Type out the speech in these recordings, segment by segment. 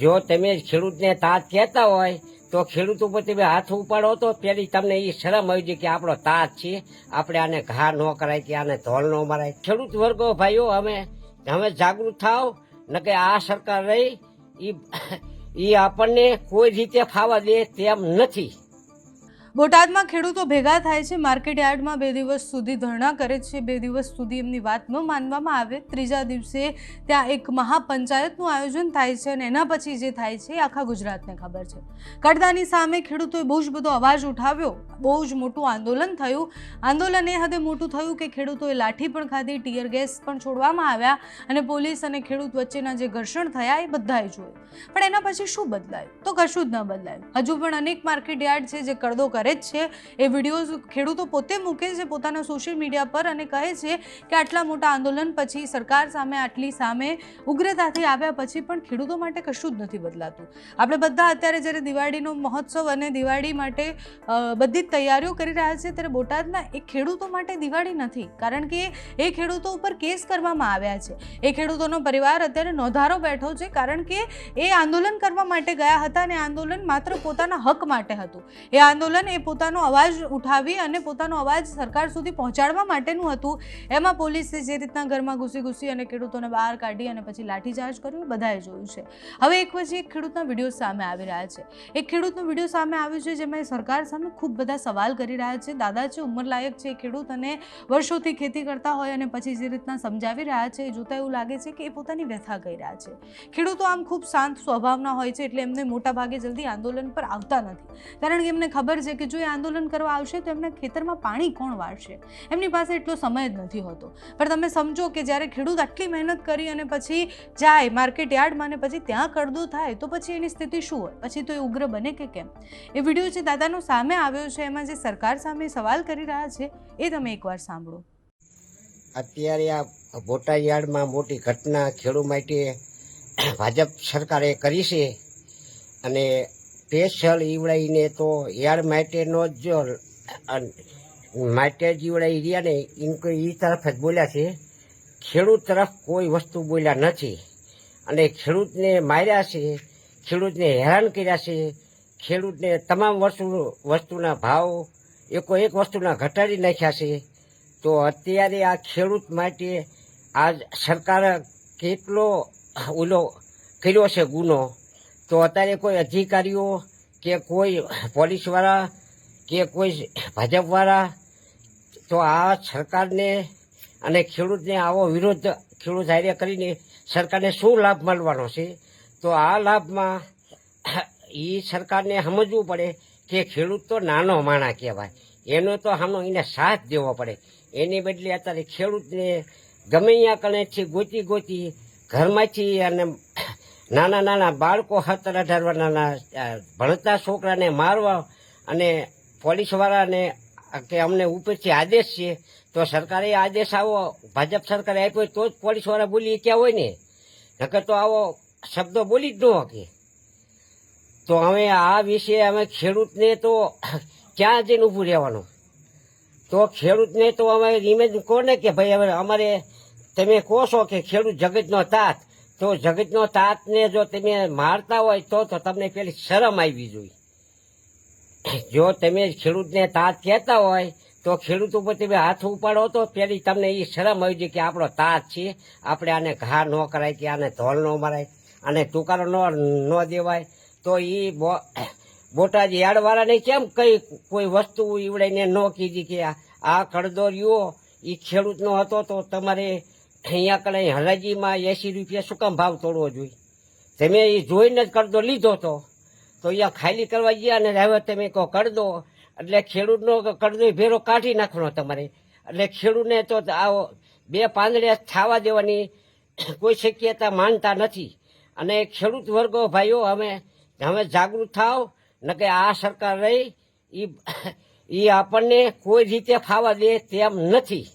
જો તમે ખેડૂતને તાત કહેતા હોય, તો ખેડૂત ઉપર તમે હાથ ઉપાડો તો પેલી તમને એ શરમ આવી જાય કે આપણો તાત છે. આપણે આને ઘા ન કરાય કે આને ધોલ ન મરાય. ખેડૂત વર્ગો ભાઈઓ, અમે હવે જાગૃત થાવ ન કે આ સરકાર રહી એ આપણને કોઈ રીતે ફાવા દે તેમ નથી. બોટાદમાં ખેડૂતો ભેગા થાય છે. માર્કેટ યાર્ડમાં બે દિવસ સુધી ધરણા કરે છે. બે દિવસ સુધી એમની વાત ન માનવામાં આવે. ત્રીજા દિવસે ત્યાં એક મહાપંચાયતનું આયોજન થાય છે અને એના પછી જે થાય છે આખા ગુજરાતને ખબર છે. કડદાની સામે ખેડૂતોએ બહુ જ બધો અવાજ ઉઠાવ્યો. બહુ જ મોટું આંદોલન થયું. આંદોલન એ હદે મોટું થયું કે ખેડૂતોએ લાઠી પણ ખાધી, ટીયર ગેસ પણ છોડવામાં આવ્યા અને પોલીસ અને ખેડૂત વચ્ચેના જે ઘર્ષણ થયા એ બધાએ જોયું. પણ એના પછી શું બદલાયું? તો કશું જ ન બદલાયું. હજુ પણ અનેક માર્કેટ યાર્ડ છે જે કડદો કરે જ છે. એ વિડીયોઝ ખેડૂતો પોતે મૂકે છે પોતાના સોશિયલ મીડિયા પર અને કહે છે કે આટલા મોટા આંદોલન પછી સરકાર સામે આટલી સામે ઉગ્રતાથી આવ્યા પછી પણ ખેડૂતો માટે કશું જ નથી બદલાતું. આપણે બધા અત્યારે જ્યારે દિવાળીનો મહોત્સવ અને દિવાળી માટે બધી જ તૈયારીઓ કરી રહ્યા છે ત્યારે બોટાદના એ ખેડૂતો માટે દિવાળી નથી. કારણ કે એ ખેડૂતો ઉપર કેસ કરવામાં આવ્યા છે. એ ખેડૂતોનો પરિવાર અત્યારે નોંધારો બેઠો છે કારણ કે એ આંદોલન કરવા માટે ગયા હતા અને આંદોલન માત્ર પોતાના હક માટે હતું. એ આંદોલન એ પોતાનો અવાજ ઉઠાવી અને પોતાનો અવાજ સરકાર સુધી પહોંચાડવા માટેનું હતું. એમાં પોલીસે જે રીતના ઘરમાં ઘૂસી ઘૂસી અને ખેડૂતોને બહાર કાઢી અને પછી લાઠીચાર્જ કર્યું એ બધાએ જોયું છે. હવે એક પછી એક ખેડૂતના વીડિયો સામે આવી રહ્યા છે. એક ખેડૂતનો વીડિયો સામે આવ્યો છે જેમાં સરકાર સામે ખૂબ બધા સવાલ કરી રહ્યા છે. દાદા છે ઉંમરલાયક છે એ ખેડૂત અને વર્ષોથી ખેતી કરતા હોય અને પછી જે રીતના સમજાવી રહ્યા છે, એ જોતાં એવું લાગે છે કે એ પોતાની વ્યથા કહી રહ્યા છે. ખેડૂતો આમ ખૂબ શાંત સ્વભાવના હોય છે એટલે એમને મોટા ભાગે જલ્દી આંદોલન પર આવતા નથી. કારણ કે એમને ખબર છે કે જો એ આંદોલન કરવા આવશે તો એમના ખેતરમાં પાણી કોણ વાળશે? એમની પાસે એટલો સમય જ નથી હોતો. પણ તમે સમજો કે જ્યારે ખેડૂત આટલી મહેનત કરી અને પછી જાય માર્કેટ યાર્ડમાં અને પછી ત્યાં કડદો થાય, તો પછી એની સ્થિતિ શું હોય? પછી તો એ ઉગ્ર બને કે કેમ? એ વીડિયો જે દાદાનો સામે આવ્યો છે, એમાં જે સરકાર સામે સવાલ કરી રહ્યા છે, એ તમે એકવાર સાંભળો. અત્યારે આ બોટા યાર્ડમાં મોટી ઘટના ખેડૂત માટે ભાજપ સરકારે કરી છે અને સ્પેશિયલ ઈવડાઈને તો યાર માટેનો જ જો માટે જીવડાઈ રહ્યા ને એ તરફ જ બોલ્યા છે. ખેડૂત તરફ કોઈ વસ્તુ બોલ્યા નથી. અને ખેડૂતને માર્યા છે, ખેડૂતને હેરાન કર્યા છે. ખેડૂતને તમામ વસ્તુ, વસ્તુના ભાવ એકો એક વસ્તુના ઘટાડી નાખ્યા છે. તો અત્યારે આ ખેડૂત માટે આ સરકાર કેટલો ઓલો કર્યો છે ગુનો? તો અત્યારે કોઈ અધિકારીઓ કે કોઈ પોલીસવાળા કે કોઈ ભાજપવાળા, તો આ સરકારને અને ખેડૂતને આવો વિરોધ, ખેડૂત હારે કરીને સરકારને શું લાભ મળવાનો છે? તો આ લાભમાં એ સરકારને સમજવું પડે કે ખેડૂત તો નાનો માણા કહેવાય. એનો તો આનો એને સાથ દેવો પડે. એની બદલે અત્યારે ખેડૂતને ગમે ત્યાં કણેથી ગોતી ગોતી ઘરમાંથી અને નાના નાના બાળકો સત્તર અઢાર વર્ષના ભણતા છોકરાને મારવા અને પોલીસવાળાને કે અમને ઉપરથી આદેશ છે, તો સરકારે આદેશ આવો, ભાજપ સરકારે આપ્યો તો જ પોલીસવાળા બોલી ક્યાં હોય ને. નકર તો આવો શબ્દો બોલી જ ન શકે. તો હવે આ વિશે અમે ખેડૂતને તો ક્યાં જઈને ઊભું રહેવાનું? તો ખેડૂતને તો અમે ઇમેજ કોને કે ભાઈ, હવે અમારે તમે કહો છો કે ખેડૂત જગતનો તાત. તો જગતનો તાતને જો તમે મારતા હોય તો તો તમને પેલી શરમ આવી જોઈએ જો તમે ખેડૂતને તાત કહેતા હોય તો ખેડૂત ઉપર તમે હાથ ઉપાડો તો પેલી તમને એ શરમ આવી જાય કે આપણો તાત છે, આપણે આને ઘા ન કરાય કે આને ધોલ ન મરાય આને ટુકારો ન ન દેવાય, તો એ બોટાદ યાર્ડવાળાને કેમ કઈ કોઈ વસ્તુ ઈવડાઈને ન કીધી કે આ- આ કડદો એ ખેડૂતનો હતો તો તમારે અહીંયા કણે હરાજીમાં એસી રૂપિયા શું કામ ભાવ તોડવો જોઈએ? તમે એ જોઈને જ કડદો લીધો તો. તો અહીંયા ખાલી કરવા ગયા અને હવે તમે કહો કડદો એટલે ખેડૂતનો કરદો ભેરો કાઢી નાખવાનો તમારે. એટલે ખેડૂતને તો આવો બે પાંદડે થાવા દેવાની કોઈ શક્યતા માનતા નથી. અને ખેડૂત વર્ગો ભાઈઓ, અમે હવે જાગૃત થાવ, ન કે આ સરકાર રહી એ આપણને કોઈ રીતે ફાવા દે તેમ નથી.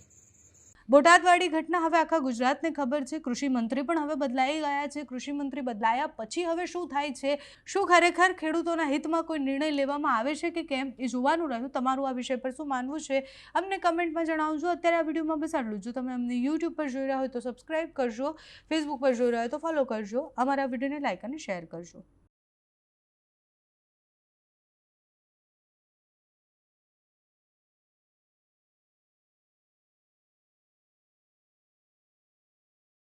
બોટાદવાળી ઘટના હવે આખા ગુજરાતને ખબર છે. કૃષિ મંત્રી પણ હવે બદલાઈ ગયા છે. કૃષિ મંત્રી બદલાયા પછી હવે શું થાય છે? શું ખરેખર ખેડૂતોના હિતમાં કોઈ નિર્ણય લેવામાં આવે છે કે કેમ? એ જોવાનું રહ્યું. તમારું આ વિષય પર શું માનવું છે? અમને કમેન્ટમાં જણાવજો. અત્યારે આ વિડીયોમાં બસ આટલું જો. તમે અમને યુટ્યુબ પર જોઈ રહ્યા હોય તો સબસ્ક્રાઈબ કરજો. ફેસબુક પર જોઈ રહ્યા હોય તો ફોલો કરજો. અમારા વિડીયોને લાઇક અને શેર કરજો.